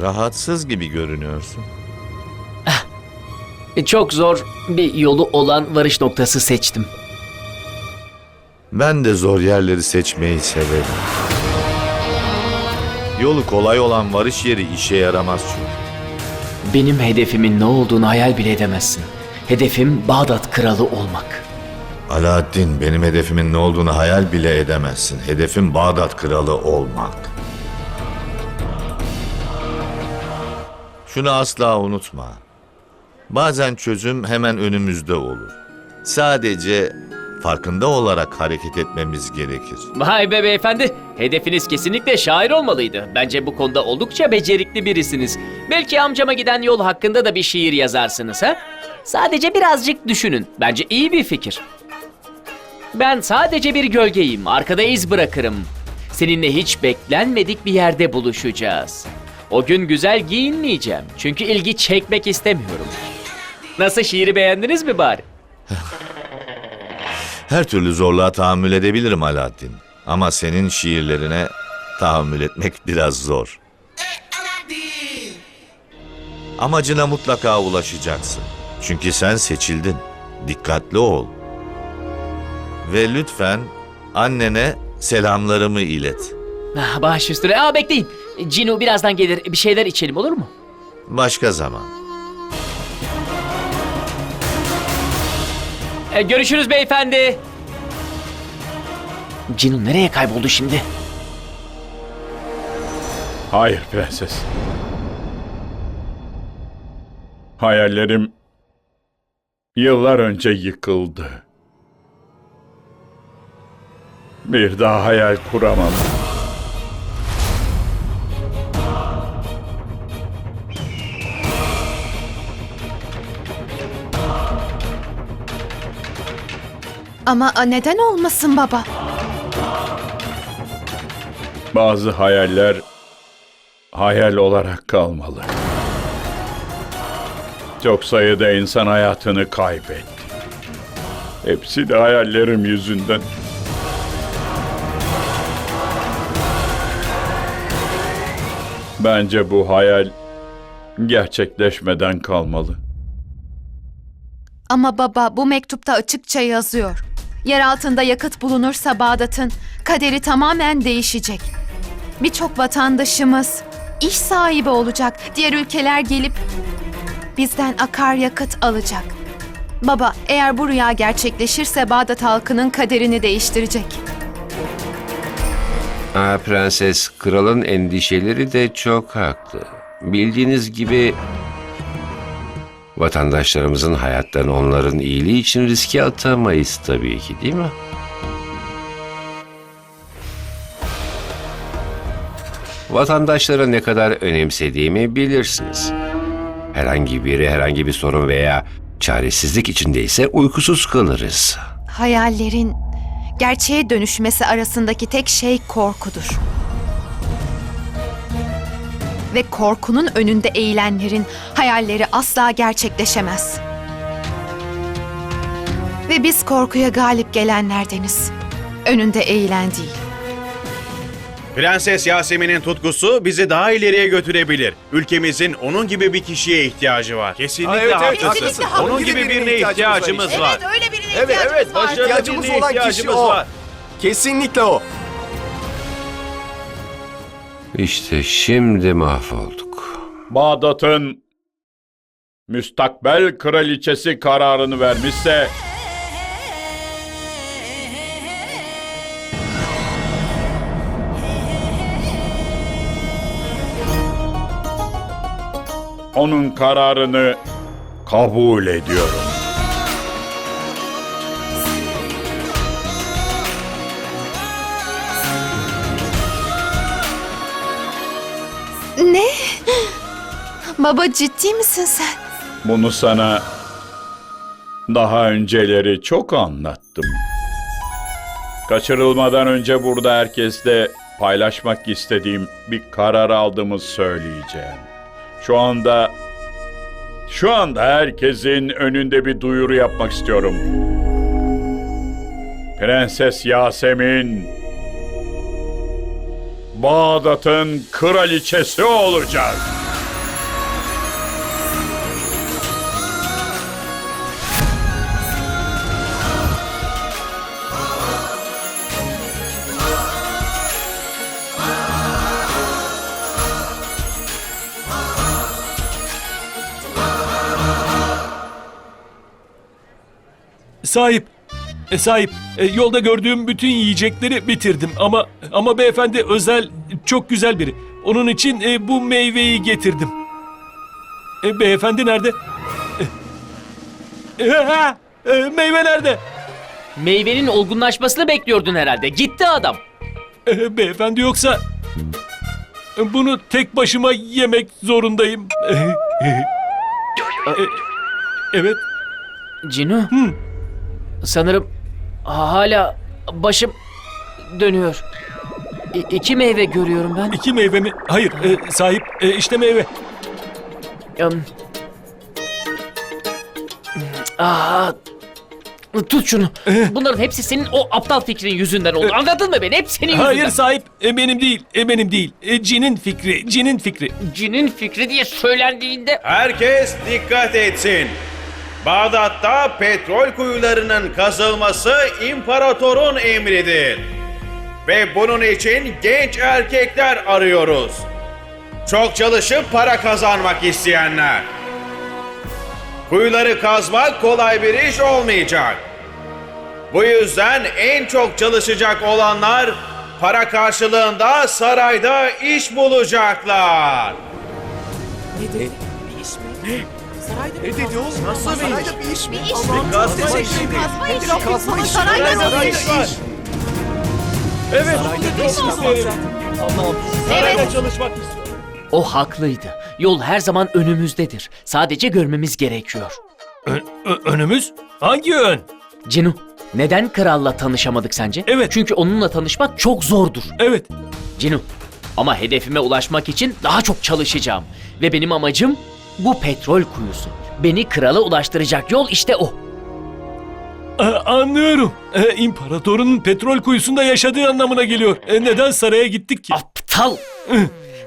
Rahatsız gibi görünüyorsun. E, Çok zor bir yolu olan varış noktası seçtim. Ben de zor yerleri seçmeyi severim. Yolu kolay olan varış yeri işe yaramaz çünkü. Benim hedefimin ne olduğunu hayal bile edemezsin. Hedefim Bağdat kralı olmak. Alaaddin benim hedefimin ne olduğunu hayal bile edemezsin. Hedefim Bağdat kralı olmak. Şunu asla unutma. Bazen çözüm hemen önümüzde olur. Sadece farkında olarak hareket etmemiz gerekir. Vay be beyefendi. Hedefiniz kesinlikle şair olmalıydı. Bence bu konuda oldukça becerikli birisiniz. Belki amcama giden yol hakkında da bir şiir yazarsınız ha? Sadece birazcık düşünün. Bence iyi bir fikir. Ben sadece bir gölgeyim. Arkada iz bırakırım. Seninle hiç beklenmedik bir yerde buluşacağız. O gün güzel giyinmeyeceğim. Çünkü ilgi çekmek istemiyorum. Nasıl şiiri beğendiniz mi bari? Her türlü zorluğa tahammül edebilirim Alaaddin. Ama senin şiirlerine tahammül etmek biraz zor. Amacına mutlaka ulaşacaksın. Çünkü sen seçildin. Dikkatli ol. Ve lütfen annene selamlarımı ilet. Ah, Baş üstüne. Aa bekleyin. Cino birazdan gelir. Bir şeyler içelim olur mu? Başka zaman. E, görüşürüz beyefendi. Cino nereye kayboldu şimdi? Hayır prenses. Hayallerim yıllar önce yıkıldı. Bir daha hayal kuramam. Ama neden olmasın baba? Bazı hayaller hayal olarak kalmalı. Çok sayıda insan hayatını kaybetti. Hepsi de hayallerim yüzünden. Bence bu hayal gerçekleşmeden kalmalı. Ama baba bu mektupta açıkça yazıyor. Yer altında yakıt bulunursa Bağdat'ın kaderi tamamen değişecek. Birçok vatandaşımız iş sahibi olacak. Diğer ülkeler gelip bizden akaryakıt alacak. Baba eğer bu rüya gerçekleşirse Bağdat halkının kaderini değiştirecek. Aa, prenses, kralın endişeleri de çok haklı. Bildiğiniz gibi vatandaşlarımızın hayatlarını onların iyiliği için riske atamayız tabii ki değil mi? Vatandaşları ne kadar önemsediğimi bilirsiniz. Herhangi biri herhangi bir sorun veya çaresizlik içindeyse uykusuz kalırız. Hayallerin gerçeğe dönüşmesi arasındaki tek şey korkudur. Ve korkunun önünde eğilenlerin hayalleri asla gerçekleşemez. Ve biz korkuya galip gelenlerdeniz. Önünde eğilen değil. Prenses Yasemin'in tutkusu bizi daha ileriye götürebilir. Ülkemizin onun gibi bir kişiye ihtiyacı var. Kesinlikle Aa, evet, evet, haklısın. haklısın. Onun gibi birine ihtiyacımız ihtiyacımız var. öyle birine Evet evet Başarılı ihtiyacımız birine olan kişi ihtiyacımız o. var. Kesinlikle o. İşte şimdi mahvolduk. Bağdat'ın müstakbel kraliçesi kararını vermişse onun kararını kabul ediyorum. Baba ciddi misin sen? Bunu sana daha önceleri çok anlattım. Kaçırılmadan önce burada herkesle paylaşmak istediğim bir karar aldığımı söyleyeceğim. Şu anda şu anda herkesin önünde bir duyuru yapmak istiyorum. Prenses Yasemin Bağdat'ın kraliçesi olacak. Sahip. E, sahip. E, yolda gördüğüm bütün yiyecekleri bitirdim ama ama beyefendi özel çok güzel biri. Onun için e, bu meyveyi getirdim. E, beyefendi nerede? E, e, ha, e, meyve nerede? Meyvenin olgunlaşmasını bekliyordun herhalde. Gitti adam. E, beyefendi yoksa e, bunu tek başıma yemek zorundayım. E, e, e, evet. Cinu. Sanırım hala başım dönüyor. İ- iki meyve görüyorum ben. İki meyve mi? Hayır, e, sahip. E, işte meyve. Yum. Aa, tut şunu. Bunların hepsi senin o aptal fikrin yüzünden oldu. Anladın mı beni? Hep senin yüzünden. Hayır sahip. E, benim değil. E, benim değil. E, cinin fikri. Cinin fikri. Cinin fikri diye söylendiğinde... Herkes dikkat etsin. Bağdat'ta petrol kuyularının kazılması imparatorun emridir. Ve bunun için genç erkekler arıyoruz. Çok çalışıp para kazanmak isteyenler. Kuyuları kazmak kolay bir iş olmayacak. Bu yüzden en çok çalışacak olanlar para karşılığında sarayda iş bulacaklar. Kazma işi. Sarayda nasıl iş? Evet. Evet. çalışmak istiyorum. O haklıydı. Yol her zaman önümüzdedir. Sadece görmemiz gerekiyor. Önümüz? Hangi ön? Cinu, neden kralla tanışamadık sence? Evet. Çünkü onunla tanışmak çok zordur. Evet. Cinu, ama hedefime ulaşmak için daha çok çalışacağım. Ve benim amacım bu petrol kuyusu. Beni krala ulaştıracak yol işte o. E, anlıyorum. E, imparatorun petrol kuyusunda yaşadığı anlamına geliyor. E, neden saraya gittik ki? Aptal!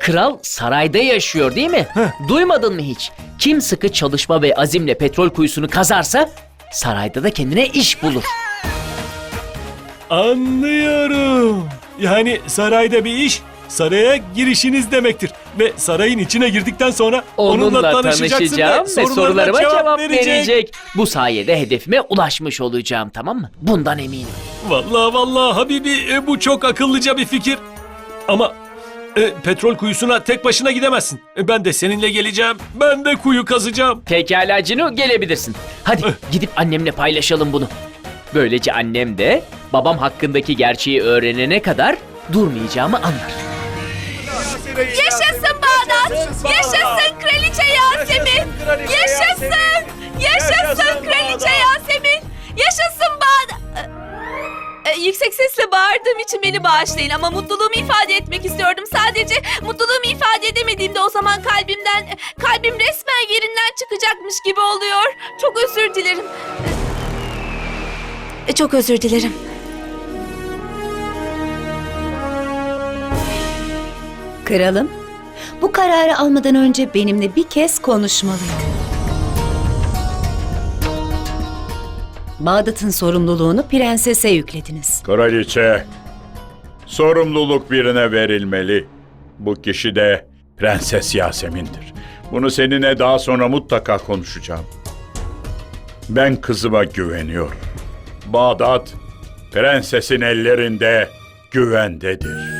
Kral sarayda yaşıyor değil mi? Duymadın mı hiç? Kim sıkı çalışma ve azimle petrol kuyusunu kazarsa sarayda da kendine iş bulur. Anlıyorum. Yani sarayda bir iş, saraya girişiniz demektir. Ve sarayın içine girdikten sonra onunla, Onunla tanışacaksın tanışacağım ve sorularıma cevap, verecek. verecek. Bu sayede hedefime ulaşmış olacağım tamam mı? Bundan eminim. Vallahi vallahi Habibi e, bu çok akıllıca bir fikir. Ama e, petrol kuyusuna tek başına gidemezsin. E, ben de seninle geleceğim. Ben de kuyu kazacağım. Pekala Cinu gelebilirsin. Hadi gidip annemle paylaşalım bunu. Böylece annem de babam hakkındaki gerçeği öğrenene kadar durmayacağımı anlar. Yaşasın! Yaşasın Kraliçe Yasemin! Yaşasın Bağdat! Ee, Yüksek sesle bağırdığım için beni bağışlayın ama mutluluğumu ifade etmek istiyordum. Sadece mutluluğumu ifade edemediğimde o zaman kalbimden, kalbim resmen yerinden çıkacakmış gibi oluyor. Çok özür dilerim. Ee, Çok özür dilerim. Kralım, bu kararı almadan önce benimle bir kez konuşmalıydı. Bağdat'ın sorumluluğunu prensese yüklediniz. Kraliçe, sorumluluk birine verilmeli. Bu kişi de Prenses Yasemin'dir. Bunu seninle daha sonra mutlaka konuşacağım. Ben kızıma güveniyorum. Bağdat, prensesin ellerinde güvendedir.